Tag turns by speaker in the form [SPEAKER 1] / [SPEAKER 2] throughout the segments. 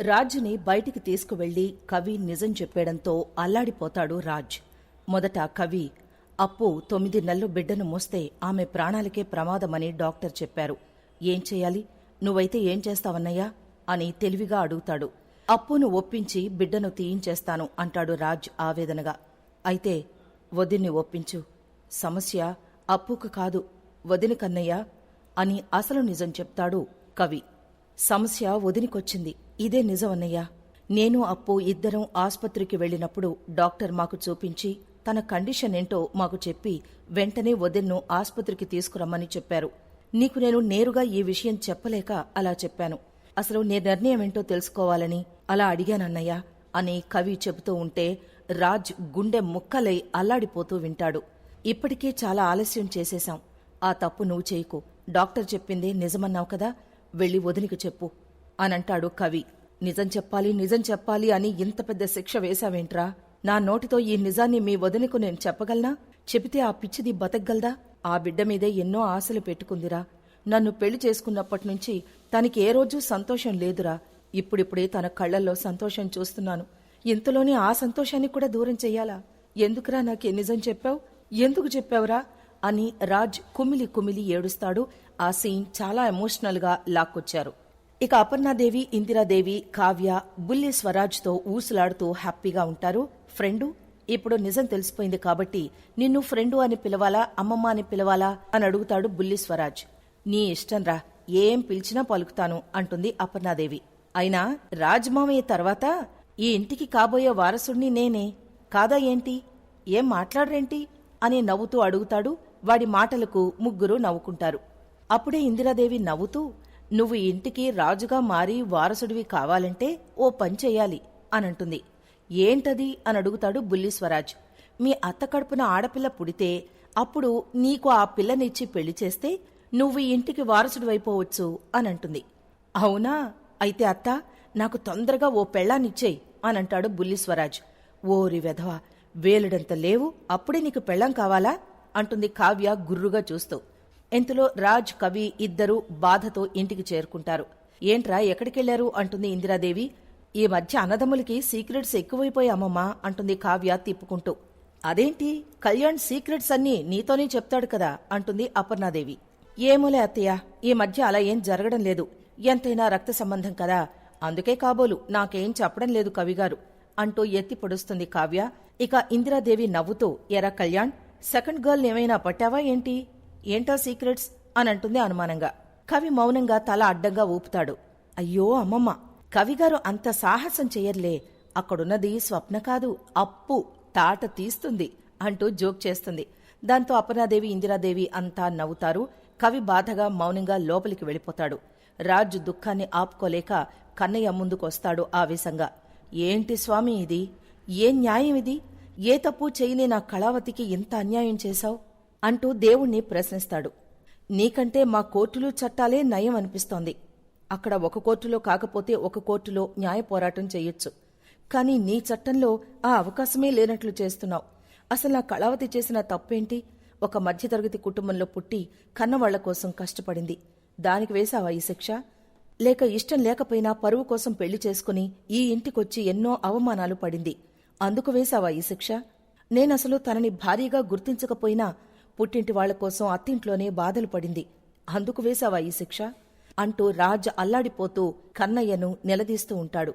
[SPEAKER 1] రాజ్ని బయటికి తీసుకువెళ్ళి కవి నిజం చెప్పేయడంతో అల్లాడిపోతాడు రాజ్. మొదట కవి అప్పు తొమ్మిది నెలలు బిడ్డను మోస్తే ఆమె ప్రాణాలకే ప్రమాదమని డాక్టర్ చెప్పారు. ఏం చేయాలి? నువ్వైతే ఏం చేస్తావన్నయ్యా? అని తెలివిగా అడుగుతాడు. అప్పును ఒప్పించి బిడ్డను తీయించేస్తాను అంటాడు రాజ్ ఆవేదనగా. అయితే వదిన్ని ఒప్పించు. సమస్య అప్పుకు కాదు వదిన కన్నయ్య అని అసలు నిజం చెప్తాడు కవి. సమస్య వదినికొచ్చింది. ఇదే నిజమన్నయ్యా నేను అప్పు ఇద్దరం ఆస్పత్రికి వెళ్ళినప్పుడు డాక్టర్ మాకు చూపించి తన కండిషన్ ఏంటో మాకు చెప్పి వెంటనే వదిన్ను ఆస్పత్రికి తీసుకురమ్మని చెప్పారు. నీకు నేను నేరుగా ఈ విషయం చెప్పలేక అలా చెప్పాను. అసలు నీ నిర్ణయం ఏంటో తెలుసుకోవాలని అలా అడిగానన్నయ్యా అని కవి చెబుతూ ఉంటే రాజ్ గుండె ముక్కలై అల్లాడిపోతూ వింటాడు. ఇప్పటికే చాలా ఆలస్యం చేసేశాం. ఆ తప్పు నువ్వు చేయకు. డాక్టర్ చెప్పింది నిజమన్నావు కదా. వెళ్ళి వదినికి చెప్పు. అనంటాడు కవి. నిజం చెప్పాలి నిజం చెప్పాలి అని ఇంత పెద్ద శిక్ష వేశావేంట్రా? నా నోటితో ఈ నిజాన్ని మీ వదినకు నేను చెప్పగలనా? చెబితే ఆ పిచ్చిది బతకగలదా? ఆ బిడ్డ మీదే ఎన్నో ఆశలు పెట్టుకుందిరా. నన్ను పెళ్ళి చేసుకున్నప్పటి నుంచి తనకి ఏ రోజు సంతోషం లేదురా. ఇప్పుడిప్పుడే తన కళ్ళల్లో సంతోషం చూస్తున్నాను. ఇంతలోనే ఆ సంతోషాన్ని కూడా దూరం చెయ్యాలా? ఎందుకురా నాకే నిజం చెప్పావు? ఎందుకు చెప్పావురా? అని రాజ్ కుమిలి కుమిలి ఏడుస్తాడు. ఆ సీన్ చాలా ఎమోషనల్గా లాక్కొచ్చారు. ఇక అపర్ణాదేవి ఇందిరాదేవి కావ్య బుల్లి స్వరాజ్తో ఊసులాడుతూ హ్యాపీగా ఉంటారు. ఫ్రెండు ఇప్పుడు నిజం తెలిసిపోయింది కాబట్టి నిన్ను ఫ్రెండు అని పిలవాలా అమ్మమ్మ అని పిలవాలా అని అడుగుతాడు బుల్లి స్వరాజ్. నీ ఇష్టంరా ఏం పిలిచినా పలుకుతాను అంటుంది అపర్ణాదేవి. అయినా రాజమామయ్య తర్వాత ఈ ఇంటికి కాబోయే వారసుణ్ణి నేనే కాదా ఏంటి? ఏం మాట్లాడరేంటి? అని నవ్వుతూ అడుగుతాడు. వాడి మాటలకు ముగ్గురు నవ్వుకుంటారు. అప్పుడే ఇందిరాదేవి నవ్వుతూ నువ్వు ఇంటికి రాజుగా మారి వారసుడివి కావాలంటే ఓ పని చెయ్యాలి అనంటుంది. ఏంటది? అని అడుగుతాడు బుల్లి స్వరాజ్ మీ అత్త కడుపున ఆడపిల్ల పుడితే అప్పుడు నీకు ఆ పిల్లనిచ్చి పెళ్ళి చేస్తే నువ్వు ఇంటికి వారసుడివైపోవచ్చు అనంటుంది. అవునా? అయితే అత్త నాకు తొందరగా ఓ పెళ్ళాన్నిచ్చేయి అనంటాడు బుల్లి స్వరాజ్ ఓరి వెధవ వేలుడంత లేవు అప్పుడే నీకు పెళ్ళం కావాలా? అంటుంది కావ్య గుర్రుగా చూస్తూ. ఇంతలో రాజ్ కవి ఇద్దరూ బాధతో ఇంటికి చేరుకుంటారు. ఏంట్రా ఎక్కడికెళ్ళారు? అంటుంది ఇందిరాదేవి. ఈ మధ్య అన్నదమ్ములకి సీక్రెట్స్ ఎక్కువైపోయామమ్మా అంటుంది కావ్య తిప్పుకుంటూ. అదేంటి? కళ్యాణ్ సీక్రెట్స్ అన్నీ నీతోనే చెప్తాడు కదా అంటుంది అపర్ణాదేవి. ఏమోలే అత్తయ్య ఈ మధ్య అలా ఏం జరగడం లేదు. ఎంతైనా రక్త సంబంధం కదా. అందుకే కాబోలు నాకేం చెప్పడం లేదు కవిగారు అంటూ ఎత్తి పొడుస్తుంది కావ్య. ఇక ఇందిరాదేవి నవ్వుతూ ఎరా కళ్యాణ్ సెకండ్ గర్ల్ ఏమైనా పట్టావా ఏంటి? ఏంటా సీక్రెట్స్? అని అంటుంది అనుమానంగా. కవి మౌనంగా తల అడ్డంగా ఊపుతాడు. అయ్యో అమ్మమ్మ కవిగారు అంత సాహసం చెయ్యర్లే అక్కడున్నది స్వప్న కాదు అప్పు తాట తీస్తుంది అంటూ జోక్ చేస్తుంది. దాంతో అపర్ణాదేవి ఇందిరాదేవి అంతా నవ్వుతారు. కవి బాధగా మౌనంగా లోపలికి వెళ్ళిపోతాడు. రాజు దుఃఖాన్ని ఆపుకోలేక కన్నయ్య ముందుకొస్తాడు ఆవేశంగా. ఏంటి స్వామి ఇది? ఏ న్యాయం ఇది? ఏ తప్పు చేయని నా కళావతికి ఇంత అన్యాయం చేశావు? అంటూ దేవుణ్ణి ప్రశ్నిస్తాడు. నీకంటే మా కోర్టులు చట్టాలే నయం అనిపిస్తోంది. అక్కడ ఒక కోర్టులో కాకపోతే ఒక కోర్టులో న్యాయ పోరాటం చెయ్యొచ్చు కానీ నీ చట్టంలో ఆ అవకాశమే లేనట్లు చేస్తున్నావు. అసలు నా కళావతి చేసిన తప్పేంటి? ఒక మధ్యతరగతి కుటుంబంలో పుట్టి కన్నవాళ్ళ కోసం కష్టపడింది. దానికి వేశావా ఈ శిక్ష? లేక ఇష్టం లేకపోయినా పరువు కోసం పెళ్ళి చేసుకుని ఈ ఇంటికొచ్చి ఎన్నో అవమానాలు పడింది. అందుకు వేశావా ఈ శిక్ష? నేనసలు తనని భారీగా గుర్తించకపోయినా పుట్టింటి వాళ్ళ కోసం అత్తింట్లోనే బాధలు పడింది. అందుకు వేశావా ఈ శిక్ష? అంటూ రాజ్ అల్లాడిపోతూ కన్నయ్యను నిలదీస్తూ ఉంటాడు.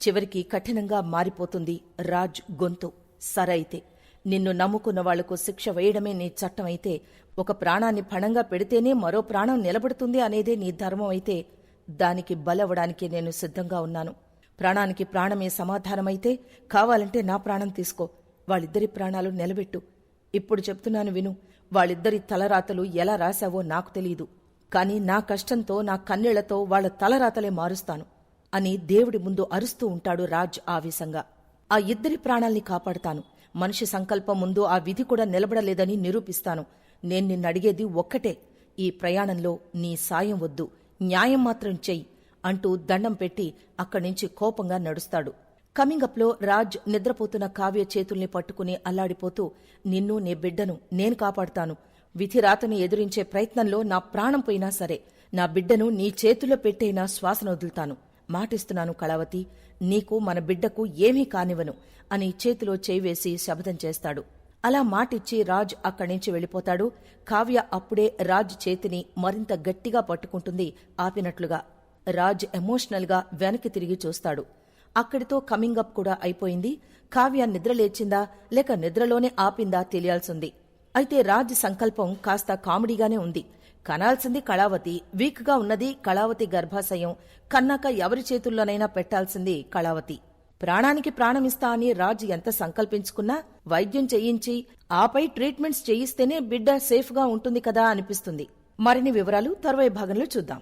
[SPEAKER 1] చివరికి కఠినంగా మారిపోతుంది రాజ్ గొంతు. సరైతే నిన్ను నమ్ముకున్న వాళ్ళకు శిక్ష వేయడమే నీ చట్టమైతే ఒక ప్రాణాన్ని పణంగా పెడితేనే మరో ప్రాణం నిలబడుతుంది అనేదే నీ ధర్మం అయితే దానికి బలవడానికి నేను సిద్ధంగా ఉన్నాను. ప్రాణానికి ప్రాణమే సమాధానమైతే కావాలంటే నా ప్రాణం తీసుకో. వాళ్ళిద్దరి ప్రాణాలు నిలబెట్టు. ఇప్పుడు చెప్తున్నాను విను వాళ్ళిద్దరి తలరాతలు ఎలా రాశావో నాకు తెలియదు కాని నా కష్టంతో నా కన్నీళ్ళతో వాళ్ళ తలరాతలే మారుస్తాను అని దేవుడి ముందు అరుస్తూ ఉంటాడు రాజ్ ఆవేశంగా. ఆ ఇద్దరి ప్రాణాల్ని కాపాడుతాను. మనిషి సంకల్పం ముందు ఆ విధి కూడా నిలబడలేదని నిరూపిస్తాను. నేను నిన్నడిగేది ఒక్కటే. ఈ ప్రయాణంలో నీ సాయం వద్దు. న్యాయం మాత్రం చెయ్యి అంటూ దండం పెట్టి అక్కడి నుంచి కోపంగా నడుస్తాడు. కమింగప్లో రాజ్ నిద్రపోతున్న కావ్య చేతుల్ని పట్టుకుని అల్లాడిపోతూ నిన్ను నీ బిడ్డను నేను కాపాడుతాను. విధిరాతను ఎదురించే ప్రయత్నంలో నా ప్రాణం పోయినా సరే నా బిడ్డను నీ చేతుల్లో పెట్టైనా శ్వాసను వదులుతాను. మాటిస్తున్నాను కళావతి నీకు మన బిడ్డకు ఏమీ కానివ్వను అని చేతిలో చేయివేసి శబదం చేస్తాడు. అలా మాటిచ్చి రాజ్ అక్కడి నుంచి వెళ్ళిపోతాడు. కావ్య అప్పుడే రాజ్ చేతిని మరింత గట్టిగా పట్టుకుంటుంది ఆపినట్లుగా. రాజ్ ఎమోషనల్గా వెనక్కి తిరిగి చూస్తాడు. అక్కడితో కమింగ్ అప్ కూడా అయిపోయింది. కావ్య నిద్ర లేచిందా? లేక నిద్రలోనే ఆపిందా తెలియాల్సింది. అయితే రాజ్ సంకల్పం కాస్త కామెడీగానే ఉంది. కనాల్సింది కళావతి. వీక్గా ఉన్నది కళావతి గర్భాశయం. కన్నాక ఎవరి చేతుల్లోనైనా పెట్టాల్సింది కళావతి. ప్రాణానికి ప్రాణమిస్తా అని రాజ్ ఎంత సంకల్పించుకున్నా వైద్యం చేయించి ఆపై ట్రీట్మెంట్స్ చేయిస్తేనే బిడ్డ సేఫ్గా ఉంటుంది కదా అనిపిస్తుంది. మరిన్ని వివరాలు తర్వాయి భాగంలో చూద్దాం.